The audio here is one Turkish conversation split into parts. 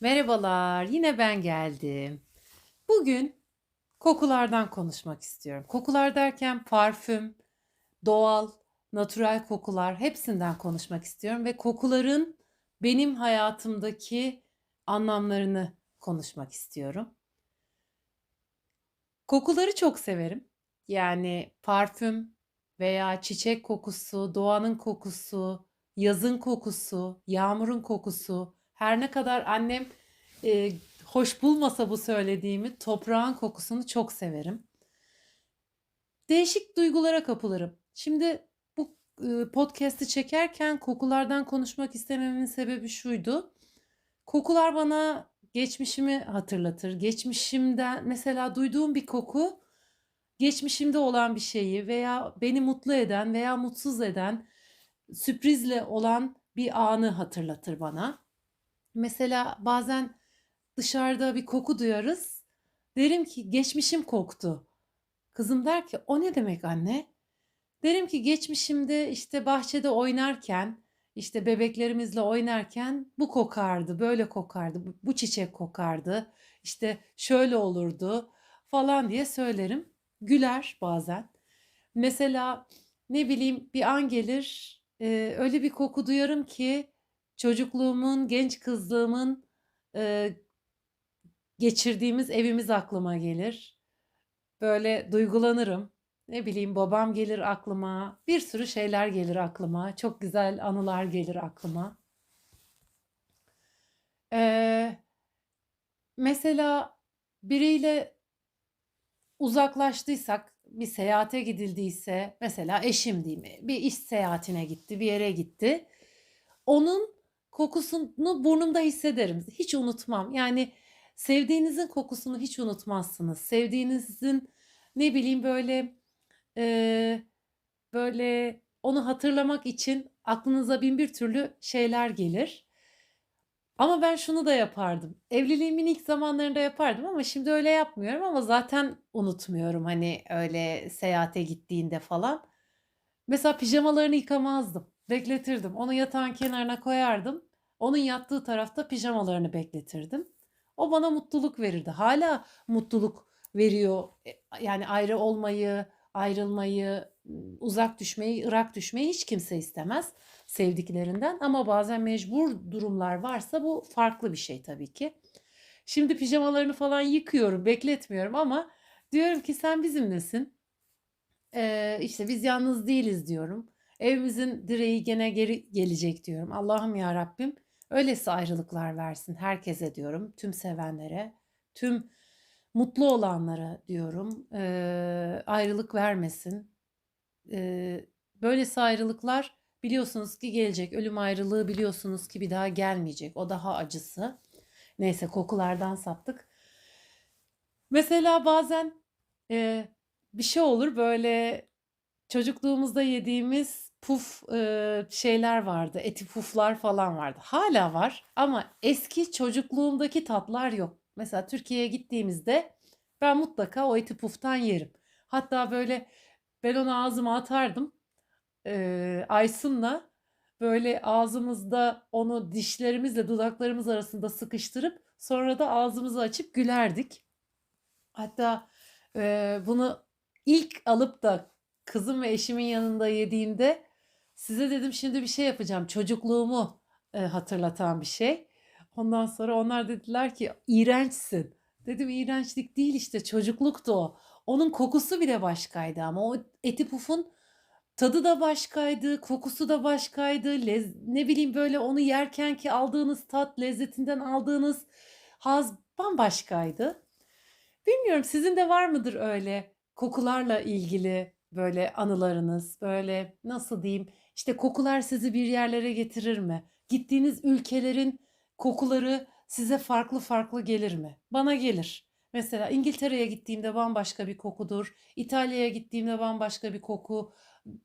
Merhabalar, yine ben geldim. Bugün kokulardan konuşmak istiyorum. Kokular derken parfüm, doğal, natürel kokular hepsinden konuşmak istiyorum ve kokuların benim hayatımdaki anlamlarını konuşmak istiyorum. Kokuları çok severim. Yani parfüm veya çiçek kokusu, doğanın kokusu, yazın kokusu, yağmurun kokusu, her ne kadar annem e, hoş bulmasa bu söylediğimi, toprağın kokusunu çok severim. Değişik duygulara kapılırım. Şimdi bu e, podcast'i çekerken kokulardan konuşmak istememin sebebi şuydu. Kokular bana geçmişimi hatırlatır. Geçmişimden mesela duyduğum bir koku geçmişimde olan bir şeyi veya beni mutlu eden veya mutsuz eden sürprizle olan bir anı hatırlatır bana. Mesela bazen dışarıda bir koku duyarız. Derim ki geçmişim koktu. Kızım der ki o ne demek anne? Derim ki geçmişimde işte bahçede oynarken, işte bebeklerimizle oynarken bu kokardı, böyle kokardı, bu, çiçek kokardı, işte şöyle olurdu falan diye söylerim. Güler bazen. Mesela ne bileyim bir an gelir, öyle bir koku duyarım ki çocukluğumun, genç kızlığımın e, geçirdiğimiz evimiz aklıma gelir. Böyle duygulanırım. Ne bileyim babam gelir aklıma. Bir sürü şeyler gelir aklıma. Çok güzel anılar gelir aklıma. Ee, mesela biriyle uzaklaştıysak, bir seyahate gidildiyse, mesela eşim diyeyim, bir iş seyahatine gitti, bir yere gitti. Onun kokusunu burnumda hissederim. Hiç unutmam. Yani sevdiğinizin kokusunu hiç unutmazsınız. Sevdiğinizin ne bileyim böyle e, böyle onu hatırlamak için aklınıza bin bir türlü şeyler gelir. Ama ben şunu da yapardım. Evliliğimin ilk zamanlarında yapardım ama şimdi öyle yapmıyorum ama zaten unutmuyorum hani öyle seyahate gittiğinde falan. Mesela pijamalarını yıkamazdım. Bekletirdim. Onu yatağın kenarına koyardım. Onun yattığı tarafta pijamalarını bekletirdim. O bana mutluluk verirdi. Hala mutluluk veriyor. E, Yani ayrı olmayı, ayrılmayı, uzak düşmeyi, ırak düşmeyi hiç kimse istemez sevdiklerinden. Ama bazen mecbur durumlar varsa bu farklı bir şey tabii ki. Şimdi pijamalarını falan yıkıyorum, bekletmiyorum ama diyorum ki sen bizimlesin. Ee, işte biz yalnız değiliz diyorum. Evimizin direği gene geri gelecek diyorum. Allah'ım ya Rabbim öylesi ayrılıklar versin herkese diyorum. Tüm sevenlere, tüm mutlu olanlara diyorum. Ee, ayrılık vermesin. Ee, böylesi ayrılıklar biliyorsunuz ki gelecek. Ölüm ayrılığı biliyorsunuz ki bir daha gelmeyecek. O daha acısı. Neyse kokulardan saptık. Mesela bazen e, bir şey olur böyle çocukluğumuzda yediğimiz puf e, şeyler vardı. Eti puflar falan vardı. Hala var ama eski çocukluğumdaki tatlar yok. Mesela Türkiye'ye gittiğimizde ben mutlaka o eti puftan yerim. Hatta böyle ben onu ağzıma atardım. E, Aysun'la böyle ağzımızda onu dişlerimizle dudaklarımız arasında sıkıştırıp sonra da ağzımızı açıp gülerdik. Hatta e, bunu ilk alıp da kızım ve eşimin yanında yediğimde size dedim şimdi bir şey yapacağım. Çocukluğumu e, hatırlatan bir şey. Ondan sonra onlar dediler ki iğrençsin. Dedim iğrençlik değil işte çocukluktu o. Onun kokusu bile başkaydı ama o eti pufun tadı da başkaydı, kokusu da başkaydı. Lez, ne bileyim böyle onu yerken ki aldığınız tat, lezzetinden aldığınız haz bambaşkaydı. Bilmiyorum sizin de var mıdır öyle kokularla ilgili böyle anılarınız? Böyle nasıl diyeyim? İşte kokular sizi bir yerlere getirir mi? Gittiğiniz ülkelerin kokuları size farklı farklı gelir mi? Bana gelir. Mesela İngiltere'ye gittiğimde bambaşka bir kokudur. İtalya'ya gittiğimde bambaşka bir koku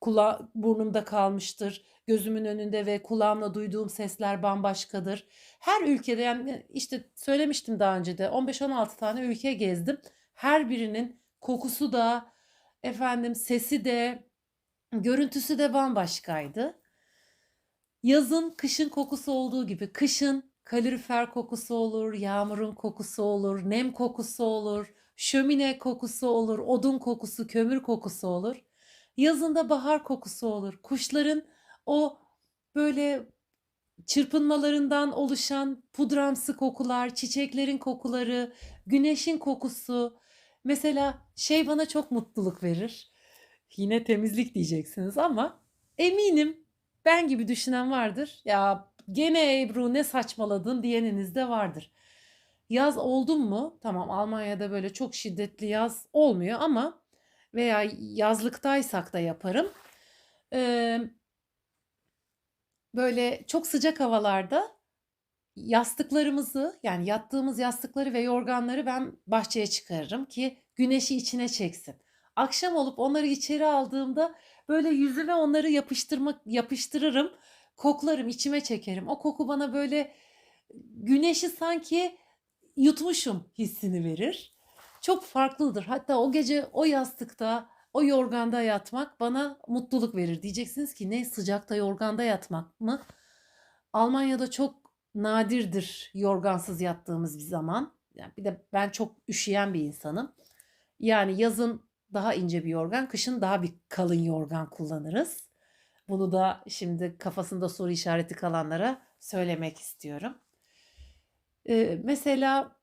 kula burnumda kalmıştır. Gözümün önünde ve kulağımla duyduğum sesler bambaşkadır. Her ülkede yani işte söylemiştim daha önce de 15-16 tane ülke gezdim. Her birinin kokusu da efendim sesi de görüntüsü de bambaşkaydı. Yazın kışın kokusu olduğu gibi kışın kalorifer kokusu olur, yağmurun kokusu olur, nem kokusu olur, şömine kokusu olur, odun kokusu, kömür kokusu olur. Yazın da bahar kokusu olur. Kuşların o böyle çırpınmalarından oluşan pudramsı kokular, çiçeklerin kokuları, güneşin kokusu. Mesela şey bana çok mutluluk verir. Yine temizlik diyeceksiniz ama eminim ben gibi düşünen vardır. Ya gene Ebru ne saçmaladın diyeniniz de vardır. Yaz oldum mu? Tamam Almanya'da böyle çok şiddetli yaz olmuyor ama veya yazlıktaysak da yaparım. Ee, böyle çok sıcak havalarda yastıklarımızı yani yattığımız yastıkları ve yorganları ben bahçeye çıkarırım ki güneşi içine çeksin. Akşam olup onları içeri aldığımda böyle yüzüme onları yapıştırmak yapıştırırım. Koklarım, içime çekerim. O koku bana böyle güneşi sanki yutmuşum hissini verir. Çok farklıdır. Hatta o gece o yastıkta, o yorganda yatmak bana mutluluk verir. Diyeceksiniz ki ne sıcakta yorganda yatmak mı? Almanya'da çok nadirdir yorgansız yattığımız bir zaman. Yani bir de ben çok üşüyen bir insanım. Yani yazın daha ince bir yorgan, kışın daha bir kalın yorgan kullanırız. Bunu da şimdi kafasında soru işareti kalanlara söylemek istiyorum. Ee, mesela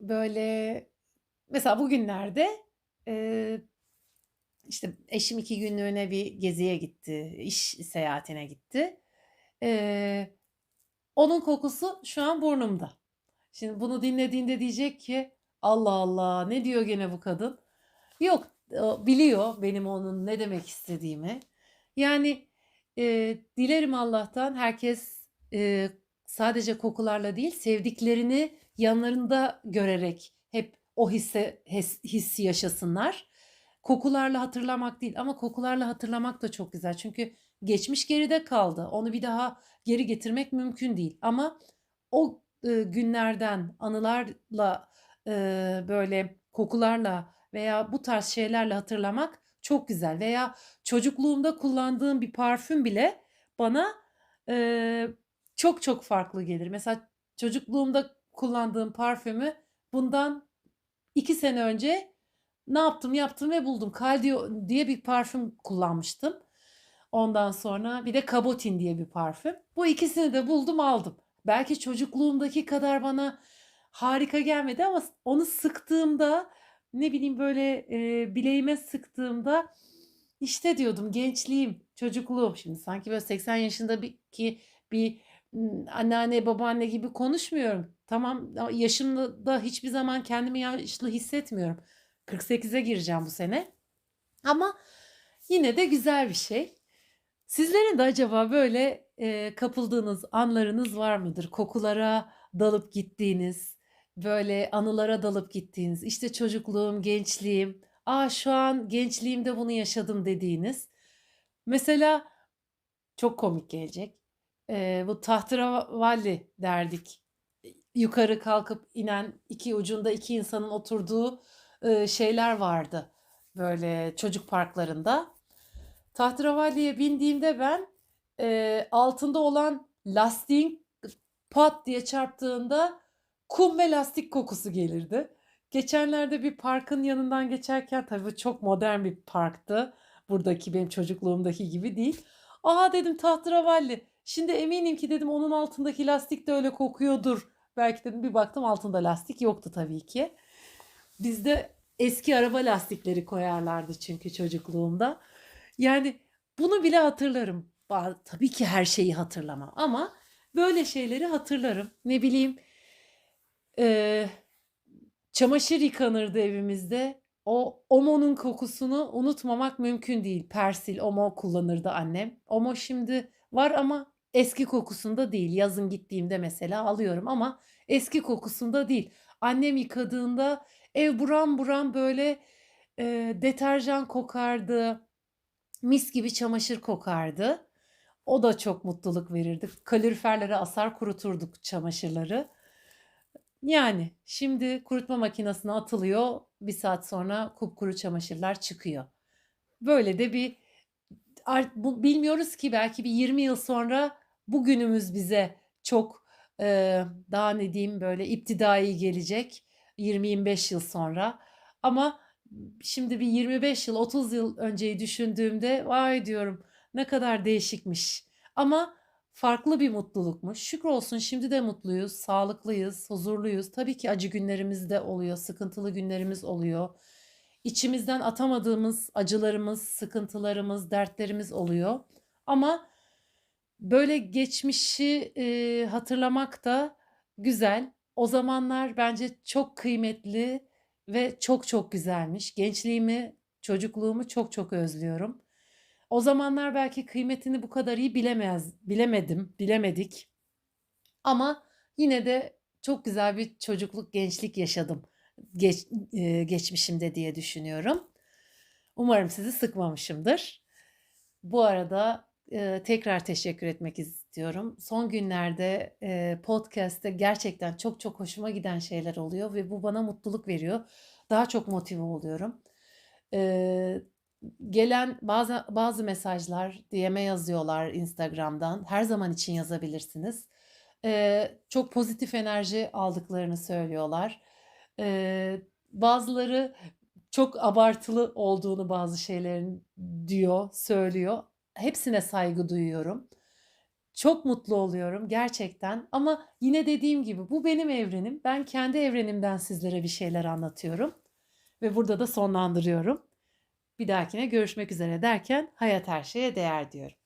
böyle mesela bugünlerde e, işte eşim iki günlüğüne bir geziye gitti, iş seyahatine gitti. Ee, onun kokusu şu an burnumda. Şimdi bunu dinlediğinde diyecek ki Allah Allah ne diyor gene bu kadın? Yok o biliyor benim onun ne demek istediğimi. Yani e, dilerim Allah'tan herkes e, sadece kokularla değil sevdiklerini yanlarında görerek hep o hisse hes- hissi yaşasınlar. Kokularla hatırlamak değil ama kokularla hatırlamak da çok güzel. Çünkü geçmiş geride kaldı. Onu bir daha geri getirmek mümkün değil. Ama o e, günlerden anılarla e, böyle kokularla veya bu tarz şeylerle hatırlamak çok güzel. Veya çocukluğumda kullandığım bir parfüm bile bana e, çok çok farklı gelir. Mesela çocukluğumda kullandığım parfümü bundan iki sene önce ne yaptım yaptım ve buldum. Caldio diye bir parfüm kullanmıştım. Ondan sonra bir de Cabotin diye bir parfüm. Bu ikisini de buldum aldım. Belki çocukluğumdaki kadar bana harika gelmedi ama onu sıktığımda ne bileyim böyle e, bileğime sıktığımda işte diyordum gençliğim, çocukluğum. Şimdi sanki böyle 80 yaşında bir ki bir anneanne babaanne gibi konuşmuyorum. Tamam ama yaşımda da hiçbir zaman kendimi yaşlı hissetmiyorum. 48'e gireceğim bu sene. Ama yine de güzel bir şey. Sizlerin de acaba böyle e, kapıldığınız anlarınız var mıdır? Kokulara dalıp gittiğiniz, böyle anılara dalıp gittiğiniz, işte çocukluğum, gençliğim, aa şu an gençliğimde bunu yaşadım dediğiniz. Mesela çok komik gelecek. E, bu tahterevalli derdik. Yukarı kalkıp inen iki ucunda iki insanın oturduğu e, şeyler vardı. Böyle çocuk parklarında. Tahterevalliye bindiğimde ben e, altında olan lastiğin pat diye çarptığında kum ve lastik kokusu gelirdi. Geçenlerde bir parkın yanından geçerken tabii çok modern bir parktı. Buradaki benim çocukluğumdaki gibi değil. Aha dedim tahterevalli. Şimdi eminim ki dedim onun altındaki lastik de öyle kokuyordur. Belki dedim bir baktım altında lastik yoktu tabii ki. Bizde eski araba lastikleri koyarlardı çünkü çocukluğumda. Yani bunu bile hatırlarım. Tabii ki her şeyi hatırlamam ama böyle şeyleri hatırlarım. Ne bileyim eee, çamaşır yıkanırdı evimizde. O omonun kokusunu unutmamak mümkün değil. Persil, omo kullanırdı annem. Omo şimdi var ama eski kokusunda değil. Yazın gittiğimde mesela alıyorum ama eski kokusunda değil. Annem yıkadığında ev buram buram böyle eee, deterjan kokardı. Mis gibi çamaşır kokardı. O da çok mutluluk verirdi. Kaloriferlere asar kuruturduk çamaşırları. Yani şimdi kurutma makinesine atılıyor. Bir saat sonra kupkuru çamaşırlar çıkıyor. Böyle de bir bu, bilmiyoruz ki belki bir 20 yıl sonra bugünümüz bize çok Eee, daha ne diyeyim böyle iptidai gelecek 20-25 yıl sonra. Ama şimdi bir 25 yıl, 30 yıl önceyi düşündüğümde vay diyorum ne kadar değişikmiş. Ama farklı bir mutlulukmuş. Şükrolsun şimdi de mutluyuz, sağlıklıyız, huzurluyuz. Tabii ki acı günlerimiz de oluyor, sıkıntılı günlerimiz oluyor. İçimizden atamadığımız acılarımız, sıkıntılarımız, dertlerimiz oluyor. Ama böyle geçmişi eee, hatırlamak da güzel. O zamanlar bence çok kıymetli ve çok çok güzelmiş. Gençliğimi, çocukluğumu çok çok özlüyorum. O zamanlar belki kıymetini bu kadar iyi bilemez, bilemedim, bilemedik. Ama yine de çok güzel bir çocukluk, gençlik yaşadım geç, eee, geçmişimde diye düşünüyorum. Umarım sizi sıkmamışımdır. Bu arada tekrar teşekkür etmek istiyorum. Son günlerde podcast'te gerçekten çok çok hoşuma giden şeyler oluyor ve bu bana mutluluk veriyor. Daha çok motive oluyorum. Gelen bazı bazı mesajlar, DM'e yazıyorlar Instagram'dan. Her zaman için yazabilirsiniz. Çok pozitif enerji aldıklarını söylüyorlar. Bazıları çok abartılı olduğunu bazı şeylerin diyor, söylüyor. Hepsine saygı duyuyorum. Çok mutlu oluyorum gerçekten. Ama yine dediğim gibi bu benim evrenim. Ben kendi evrenimden sizlere bir şeyler anlatıyorum. Ve burada da sonlandırıyorum. Bir dahakine görüşmek üzere derken hayat her şeye değer diyorum.